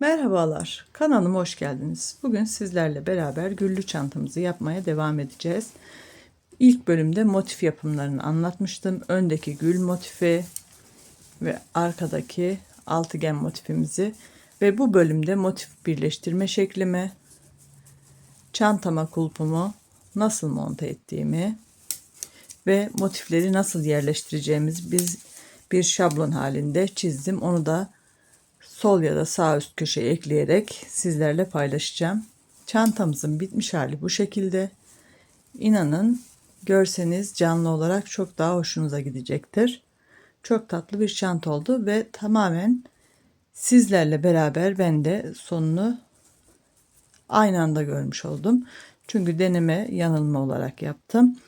Merhabalar, kanalıma hoş geldiniz. Bugün sizlerle beraber güllü çantamızı yapmaya devam edeceğiz. İlk bölümde motif yapımlarını anlatmıştım. Öndeki gül motifi ve arkadaki altıgen motifimizi ve bu bölümde motif birleştirme şeklimi, çantama kulpumu nasıl monte ettiğimi ve motifleri nasıl yerleştireceğimiz biz bir şablon halinde çizdim. Onu da sol ya da sağ üst köşeye ekleyerek sizlerle paylaşacağım. Çantamızın bitmiş hali bu şekilde. İnanın görseniz canlı olarak çok daha hoşunuza gidecektir. Çok tatlı bir çanta oldu ve tamamen sizlerle beraber ben de sonunu aynı anda görmüş oldum. Çünkü deneme yanılma olarak yaptım.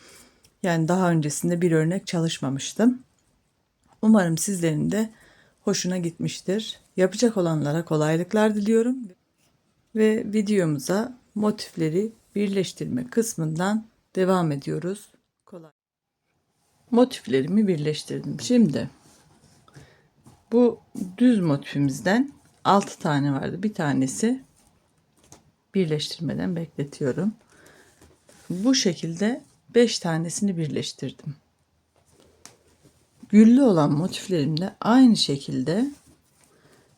Yani daha öncesinde bir örnek çalışmamıştım. Umarım sizlerin de hoşuna gitmiştir. Yapacak olanlara kolaylıklar diliyorum. Ve videomuza motifleri birleştirme kısmından devam ediyoruz. Kolay. Motiflerimi birleştirdim. Şimdi bu düz motifimizden 6 tane vardı. Bir tanesi birleştirmeden bekletiyorum. Bu şekilde 5 tanesini birleştirdim. Güllü olan motiflerimde aynı şekilde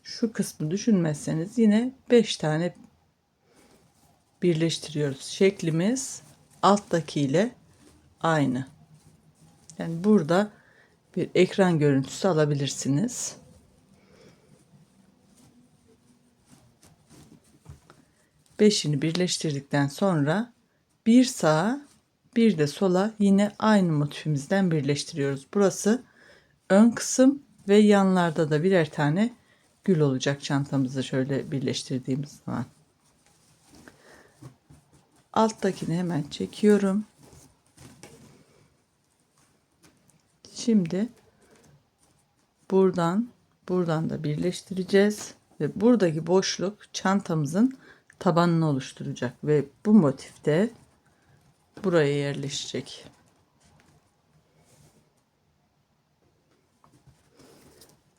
şu kısmı düşünmezseniz yine 5 tane birleştiriyoruz. Şeklimiz alttaki ile aynı. Yani burada bir ekran görüntüsü alabilirsiniz. Beşini birleştirdikten sonra bir sağa bir de sola yine aynı motifimizden birleştiriyoruz. Burası ön kısım ve yanlarda da birer tane gül olacak çantamızı şöyle birleştirdiğimiz zaman. Alttakini hemen çekiyorum. Şimdi buradan buradan da birleştireceğiz ve buradaki boşluk çantamızın tabanını oluşturacak ve bu motifte buraya yerleşecek.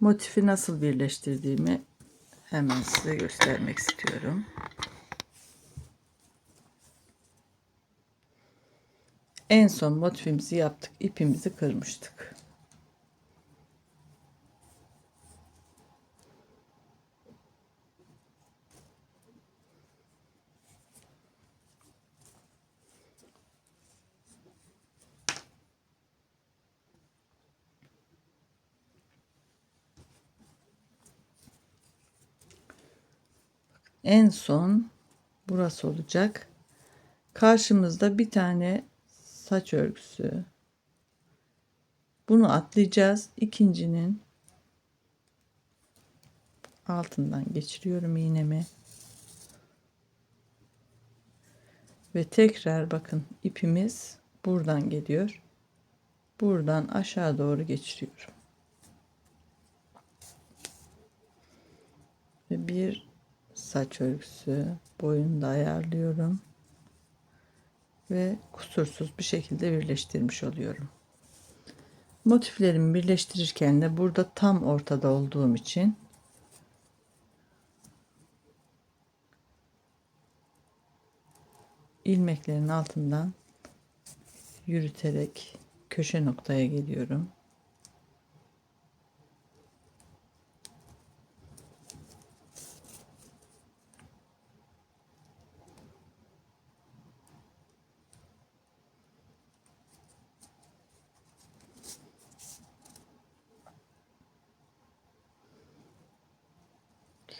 Motifi nasıl birleştirdiğimi hemen size göstermek istiyorum. En son motifimizi yaptık. ipimizi kırmıştık. En son burası olacak. Karşımızda bir tane saç örgüsü. Bunu atlayacağız. İkincinin altından geçiriyorum iğnemi. Ve tekrar bakın ipimiz buradan geliyor. Buradan aşağı doğru geçiriyorum. Ve bir saç örgüsü boyunu ayarlıyorum ve kusursuz bir şekilde birleştirmiş oluyorum. Motiflerimi birleştirirken de burada tam ortada olduğum için ilmeklerin altından yürüterek köşe noktaya geliyorum.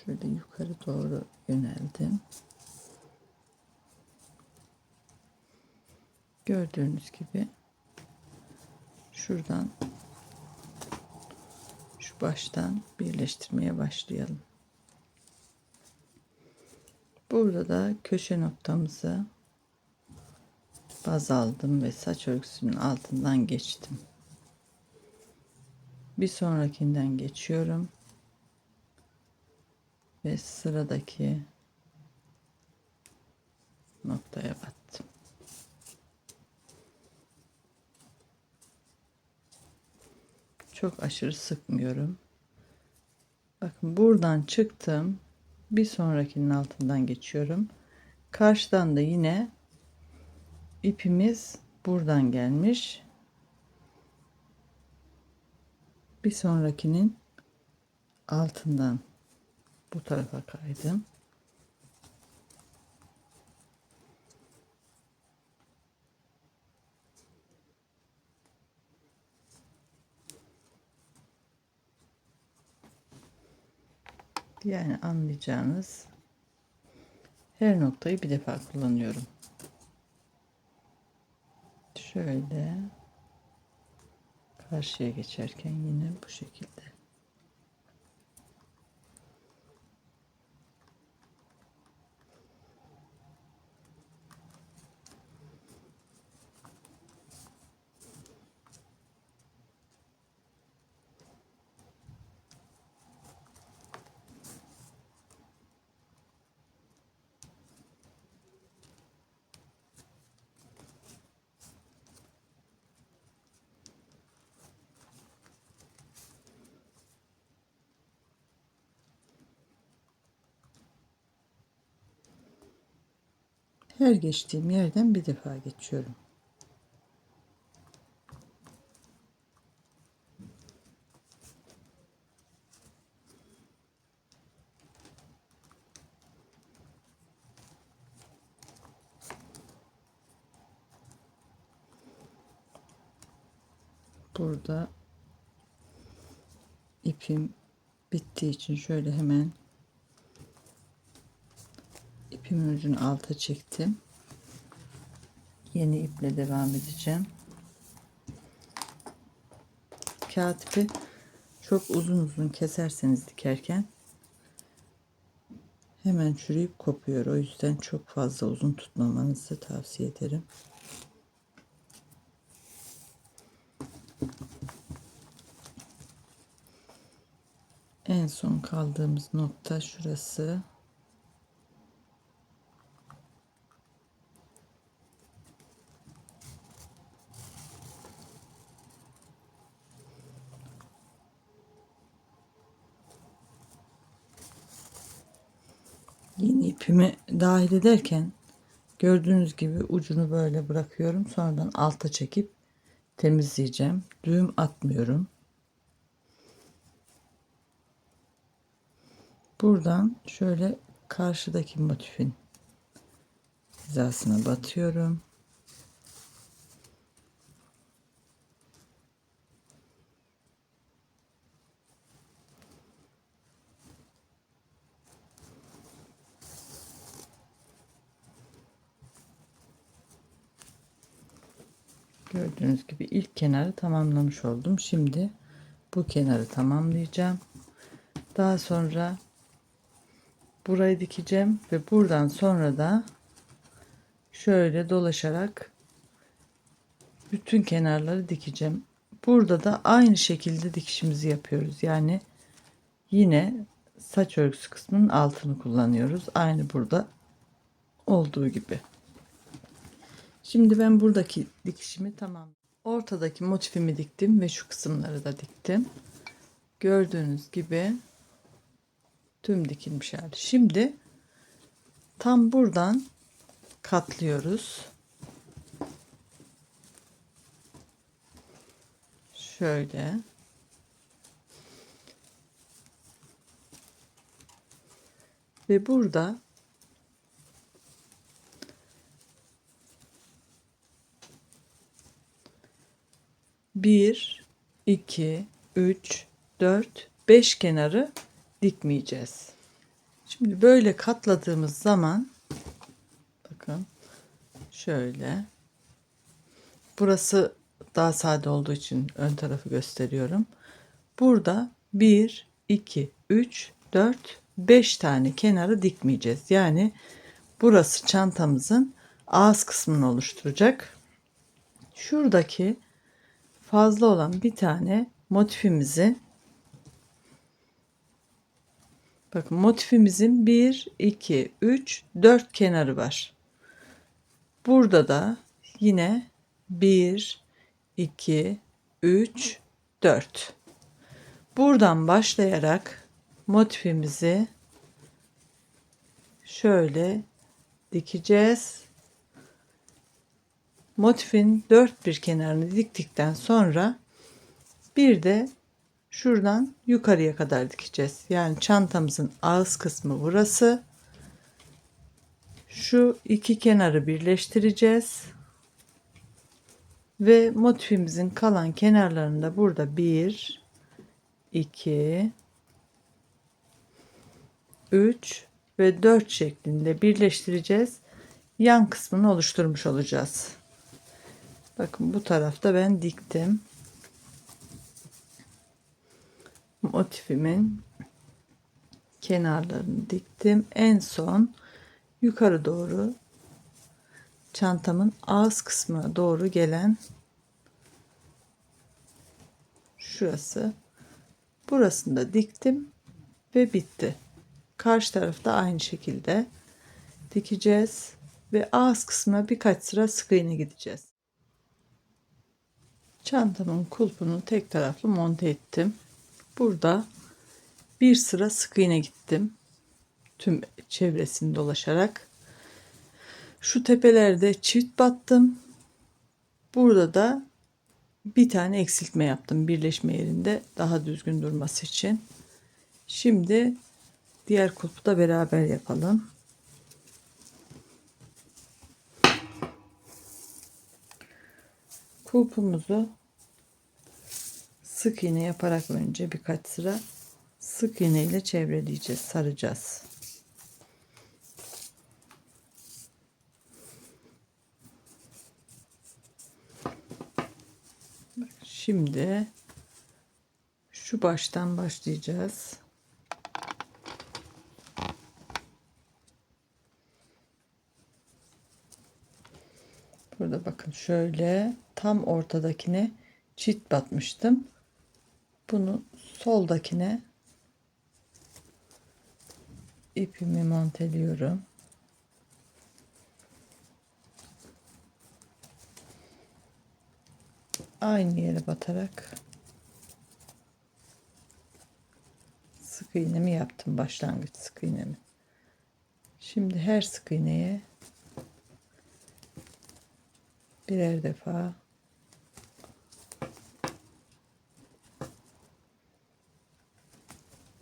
Şöyle yukarı doğru yöneldim. Gördüğünüz gibi şuradan şu baştan birleştirmeye başlayalım. Burada da köşe noktamızı baz aldım ve saç örgüsünün altından geçtim. Bir sonrakinden geçiyorum ve sıradaki noktaya battım. Çok aşırı sıkmıyorum. Bakın buradan çıktım. Bir sonrakinin altından geçiyorum. Karşıdan da yine ipimiz buradan gelmiş. Bir sonrakinin altından bu tarafa kaydım. Yani anlayacağınız her noktayı bir defa kullanıyorum. Şöyle karşıya geçerken yine bu şekilde. Her geçtiğim yerden bir defa geçiyorum. Burada ipim bittiği için şöyle hemen ipimin ucunu alta çektim. Yeni iple devam edeceğim. Kağıt ipi çok uzun uzun keserseniz dikerken hemen çürüyüp kopuyor. O yüzden çok fazla uzun tutmamanızı tavsiye ederim. En son kaldığımız nokta şurası. Yeni ipimi dahil ederken gördüğünüz gibi ucunu böyle bırakıyorum. Sonradan alta çekip temizleyeceğim. Düğüm atmıyorum. Buradan şöyle karşıdaki motifin hizasına batıyorum. Gördüğünüz gibi ilk kenarı tamamlamış oldum. Şimdi bu kenarı tamamlayacağım. Daha sonra burayı dikeceğim ve buradan sonra da şöyle dolaşarak bütün kenarları dikeceğim. Burada da aynı şekilde dikişimizi yapıyoruz. Yani yine saç örgüsü kısmının altını kullanıyoruz. Aynı burada olduğu gibi. Şimdi ben buradaki dikişimi tamam. Ortadaki motifimi diktim ve şu kısımları da diktim. Gördüğünüz gibi tüm dikilmiş hali. Şimdi tam buradan katlıyoruz. Şöyle. Ve burada bir, iki, üç, dört, beş kenarı dikmeyeceğiz. Şimdi böyle katladığımız zaman bakın şöyle burası daha sade olduğu için ön tarafı gösteriyorum. Burada 1 2 3 4 5 tane kenarı dikmeyeceğiz. Yani burası çantamızın ağız kısmını oluşturacak. Şuradaki fazla olan bir tane motifimizi Bakın motifimizin 1, 2, 3, 4 kenarı var. Burada da yine 1, 2, 3, 4. Buradan başlayarak motifimizi şöyle dikeceğiz. Motifin dört bir kenarını diktikten sonra bir de şuradan yukarıya kadar dikeceğiz. Yani çantamızın ağız kısmı burası. Şu iki kenarı birleştireceğiz. Ve motifimizin kalan kenarlarında burada 1 2 3 ve 4 şeklinde birleştireceğiz. Yan kısmını oluşturmuş olacağız. Bakın bu tarafta ben diktim. Motifimin kenarlarını diktim. En son yukarı doğru çantamın ağız kısmına doğru gelen şurası. Burasını da diktim ve bitti. Karşı tarafta aynı şekilde dikeceğiz ve ağız kısmına birkaç sıra sık iğne gideceğiz. Çantamın kulpunu tek taraflı monte ettim. Burada bir sıra sık iğne gittim. Tüm çevresini dolaşarak. Şu tepelerde çift battım. Burada da bir tane eksiltme yaptım birleşme yerinde daha düzgün durması için. Şimdi diğer kulpu da beraber yapalım. Kulpumuzu sık iğne yaparak önce birkaç sıra sık iğne ile çevreleyeceğiz, saracağız. Şimdi şu baştan başlayacağız. Burada bakın şöyle tam ortadakine çift batmıştım. Bunu soldakine ipimi monteliyorum. Aynı yere batarak sık iğnemi yaptım başlangıç sık iğnemi. Şimdi her sık iğneye birer defa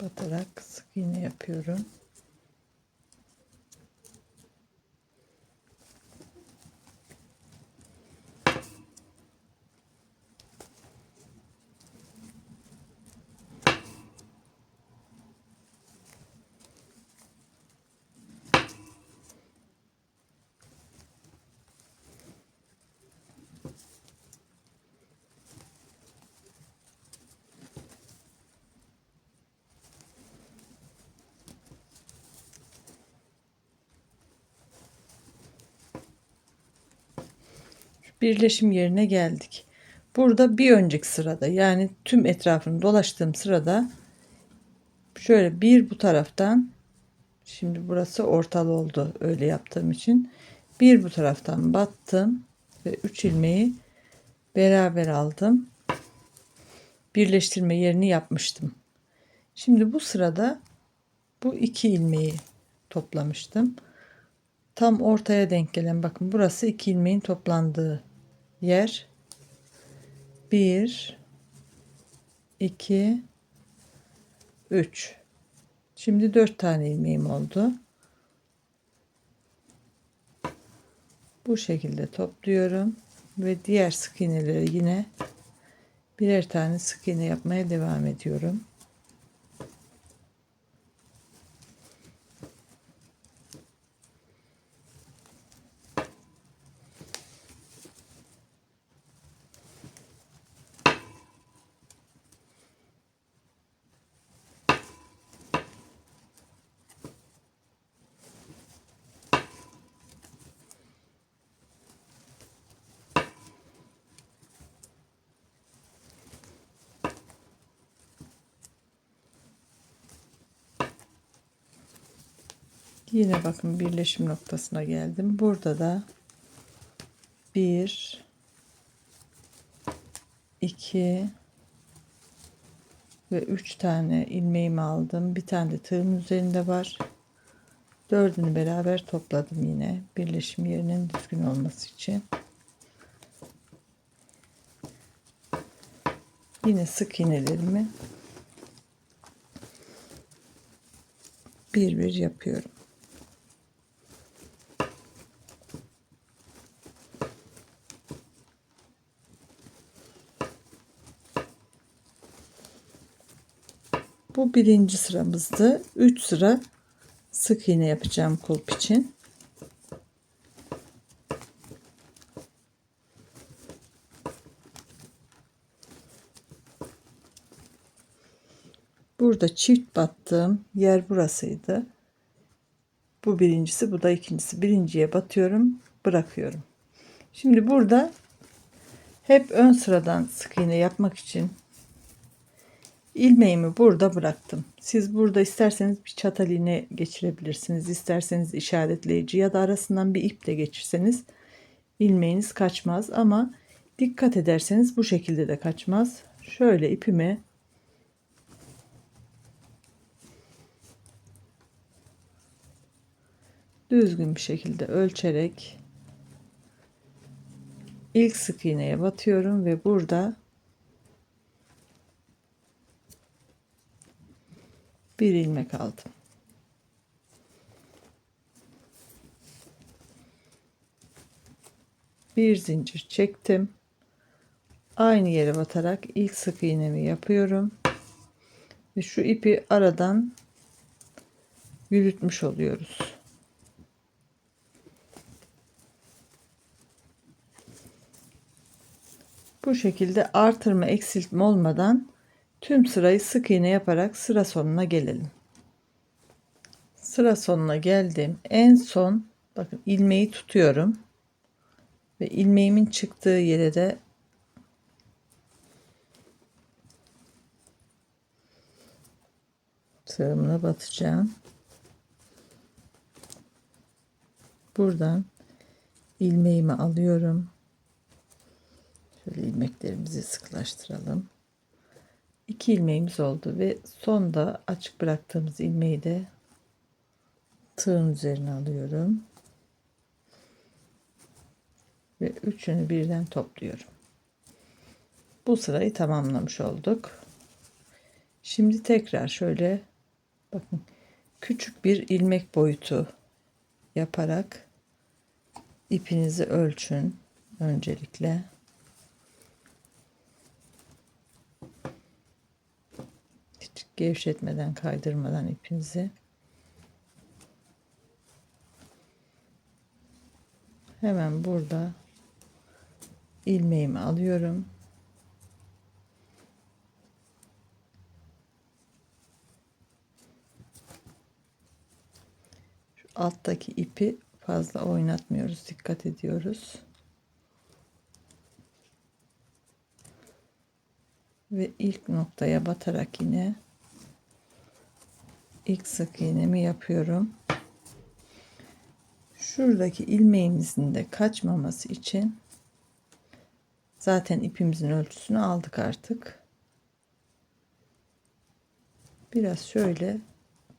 batarak sık iğne yapıyorum. Birleşim yerine geldik. Burada bir önceki sırada yani tüm etrafını dolaştığım sırada şöyle bir bu taraftan şimdi burası ortalı oldu öyle yaptığım için bir bu taraftan battım ve 3 ilmeği beraber aldım. Birleştirme yerini yapmıştım. Şimdi bu sırada bu iki ilmeği toplamıştım. Tam ortaya denk gelen bakın burası iki ilmeğin toplandığı yer 1 2 3 Şimdi 4 tane ilmeğim oldu. Bu şekilde topluyorum ve diğer sık iğneleri yine birer tane sık iğne yapmaya devam ediyorum. Yine bakın birleşim noktasına geldim. Burada da 1 2 ve 3 tane ilmeğimi aldım. Bir tane de tığım üzerinde var. Dördünü beraber topladım yine. Birleşim yerinin düzgün olması için. Yine sık iğnelerimi bir bir yapıyorum. Bu birinci sıramızdı. 3 sıra sık iğne yapacağım kulp için. Burada çift battığım yer burasıydı. Bu birincisi, bu da ikincisi. Birinciye batıyorum, bırakıyorum. Şimdi burada hep ön sıradan sık iğne yapmak için ilmeğimi burada bıraktım. Siz burada isterseniz bir çatal iğne geçirebilirsiniz. İsterseniz işaretleyici ya da arasından bir ip de geçirseniz ilmeğiniz kaçmaz ama dikkat ederseniz bu şekilde de kaçmaz. Şöyle ipimi düzgün bir şekilde ölçerek ilk sık iğneye batıyorum ve burada bir ilmek aldım. Bir zincir çektim. Aynı yere batarak ilk sık iğnemi yapıyorum. Ve şu ipi aradan yürütmüş oluyoruz. Bu şekilde artırma eksiltme olmadan tüm sırayı sık iğne yaparak sıra sonuna gelelim. Sıra sonuna geldim. En son bakın ilmeği tutuyorum. Ve ilmeğimin çıktığı yere de tığımla batacağım. Buradan ilmeğimi alıyorum. Şöyle ilmeklerimizi sıklaştıralım. İki ilmeğimiz oldu ve sonda açık bıraktığımız ilmeği de tığın üzerine alıyorum. Ve üçünü birden topluyorum. Bu sırayı tamamlamış olduk. Şimdi tekrar şöyle bakın küçük bir ilmek boyutu yaparak ipinizi ölçün öncelikle. Gevşetmeden kaydırmadan ipinizi hemen burada ilmeğimi alıyorum. Şu alttaki ipi fazla oynatmıyoruz. Dikkat ediyoruz. Ve ilk noktaya batarak yine ilk sık iğnemi yapıyorum. Şuradaki ilmeğimizin de kaçmaması için zaten ipimizin ölçüsünü aldık artık. Biraz şöyle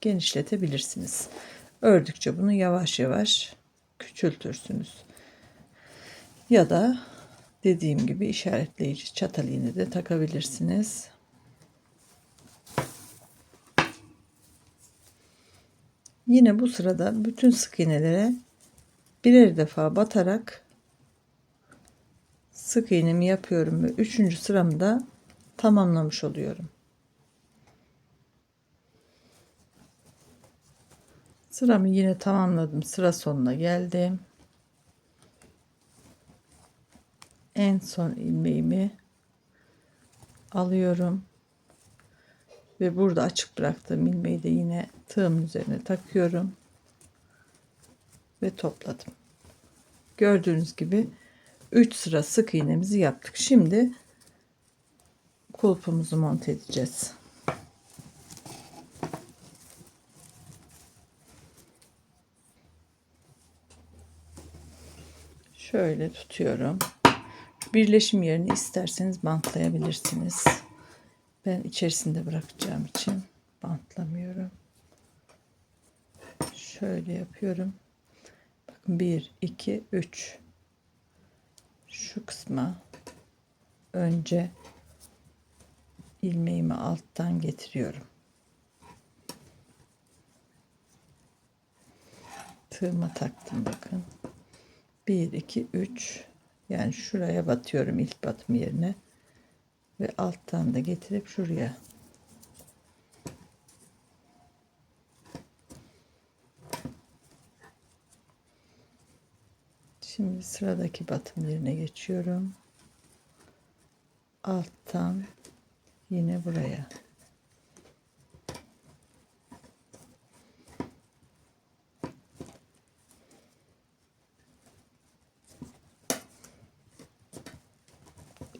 genişletebilirsiniz. Ördükçe bunu yavaş yavaş küçültürsünüz. Ya da dediğim gibi işaretleyici çatal iğne de takabilirsiniz. Yine bu sırada bütün sık iğnelere birer defa batarak sık iğnemi yapıyorum ve üçüncü sıramda tamamlamış oluyorum. Sıramı yine tamamladım. Sıra sonuna geldim. En son ilmeğimi alıyorum. Ve burada açık bıraktığım ilmeği de yine tığımın üzerine takıyorum. Ve topladım. Gördüğünüz gibi 3 sıra sık iğnemizi yaptık. Şimdi kulpumuzu monte edeceğiz. Şöyle tutuyorum. Birleşim yerini isterseniz bantlayabilirsiniz. Ben içerisinde bırakacağım için bantlamıyorum. şöyle yapıyorum. Bakın 1 2 3 şu kısma önce ilmeğimi alttan getiriyorum. Tığıma taktım bakın. 1 2 3 yani şuraya batıyorum ilk batım yerine ve alttan da getirip şuraya Şimdi sıradaki batım yerine geçiyorum. Alttan yine buraya.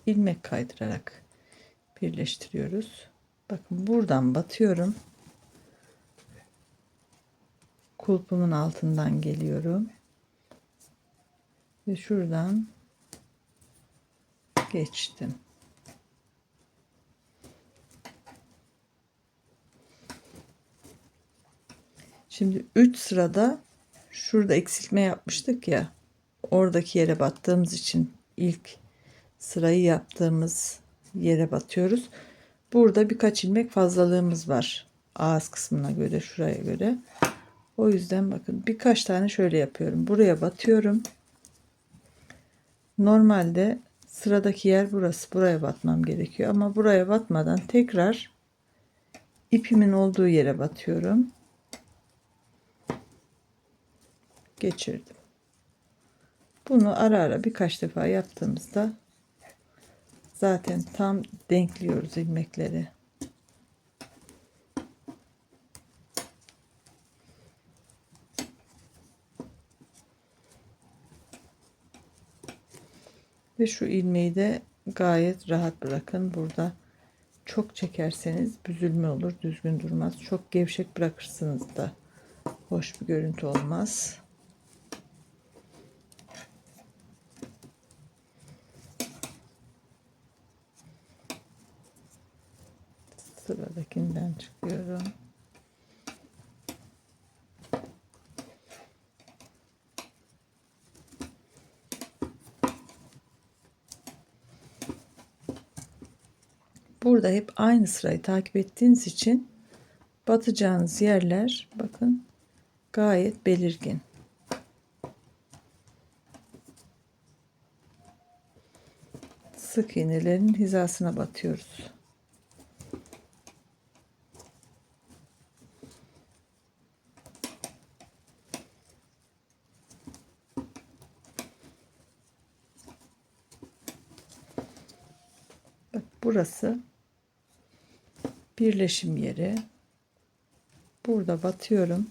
ilmek kaydırarak birleştiriyoruz. Bakın buradan batıyorum. Kulpumun altından geliyorum. Ve şuradan geçtim. Şimdi 3 sırada şurada eksiltme yapmıştık ya. Oradaki yere battığımız için ilk sırayı yaptığımız yere batıyoruz. Burada birkaç ilmek fazlalığımız var. Ağız kısmına göre, şuraya göre. O yüzden bakın birkaç tane şöyle yapıyorum. Buraya batıyorum. Normalde sıradaki yer burası. Buraya batmam gerekiyor. Ama buraya batmadan tekrar ipimin olduğu yere batıyorum. Geçirdim. Bunu ara ara birkaç defa yaptığımızda zaten tam denkliyoruz ilmekleri. Ve şu ilmeği de gayet rahat bırakın. Burada çok çekerseniz büzülme olur, düzgün durmaz. Çok gevşek bırakırsınız da hoş bir görüntü olmaz. Sıradakinden çıkıyorum. Burada hep aynı sırayı takip ettiğiniz için batacağınız yerler bakın gayet belirgin. Sık iğnelerin hizasına batıyoruz. Bak burası birleşim yeri. Burada batıyorum.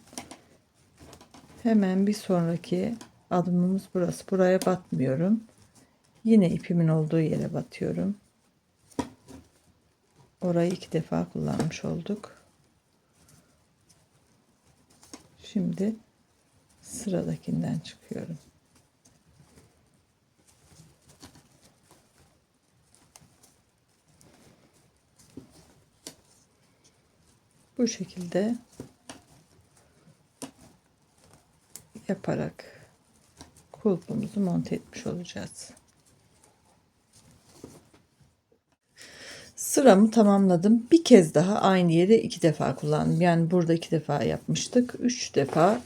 Hemen bir sonraki adımımız burası. Buraya batmıyorum. Yine ipimin olduğu yere batıyorum. Orayı iki defa kullanmış olduk. Şimdi sıradakinden çıkıyorum. Bu şekilde yaparak kulpumuzu monte etmiş olacağız. Sıramı tamamladım. Bir kez daha aynı yeri iki defa kullandım. Yani burada iki defa yapmıştık. Üç defa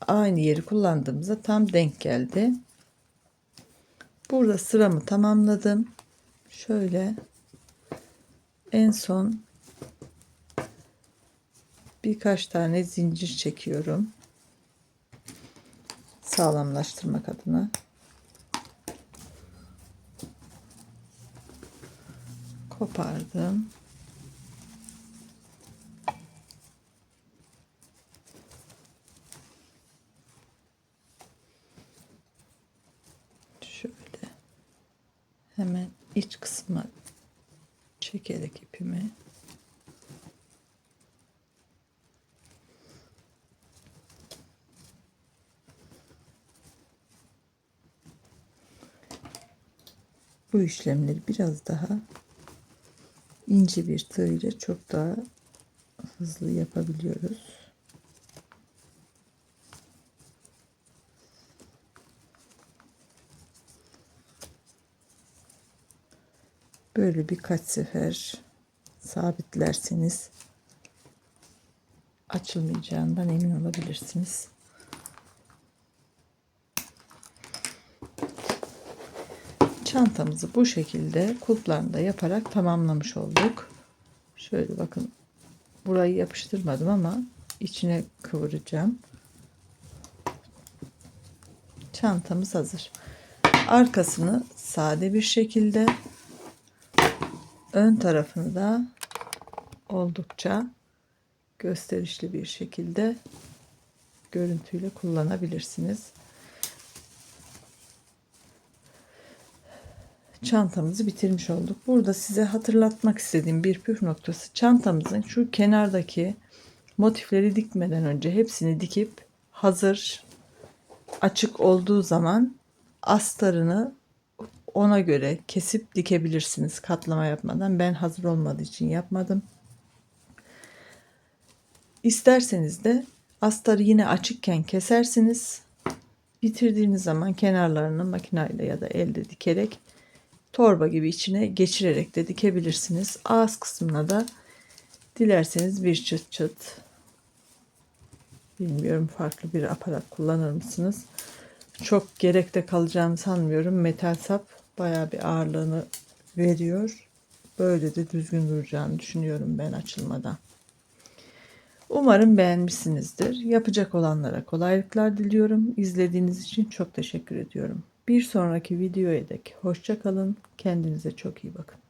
aynı yeri kullandığımızda tam denk geldi. Burada sıramı tamamladım. Şöyle en son birkaç tane zincir çekiyorum. Sağlamlaştırmak adına. Kopardım. bu işlemleri biraz daha ince bir tığ ile çok daha hızlı yapabiliyoruz. Böyle birkaç sefer sabitlerseniz açılmayacağından emin olabilirsiniz. Çantamızı bu şekilde kulplarını yaparak tamamlamış olduk. Şöyle bakın burayı yapıştırmadım ama içine kıvıracağım. Çantamız hazır. Arkasını sade bir şekilde ön tarafını da oldukça gösterişli bir şekilde görüntüyle kullanabilirsiniz. Çantamızı bitirmiş olduk. Burada size hatırlatmak istediğim bir püf noktası çantamızın şu kenardaki motifleri dikmeden önce hepsini dikip hazır açık olduğu zaman astarını ona göre kesip dikebilirsiniz katlama yapmadan. Ben hazır olmadığı için yapmadım. İsterseniz de astarı yine açıkken kesersiniz. Bitirdiğiniz zaman kenarlarını makineyle ya da elde dikerek torba gibi içine geçirerek de dikebilirsiniz. Ağız kısmına da dilerseniz bir çıt çıt bilmiyorum farklı bir aparat kullanır mısınız? Çok gerekte kalacağını sanmıyorum. Metal sap bayağı bir ağırlığını veriyor. Böyle de düzgün duracağını düşünüyorum ben açılmadan. Umarım beğenmişsinizdir. Yapacak olanlara kolaylıklar diliyorum. İzlediğiniz için çok teşekkür ediyorum. Bir sonraki videoya dek hoşça kalın. Kendinize çok iyi bakın.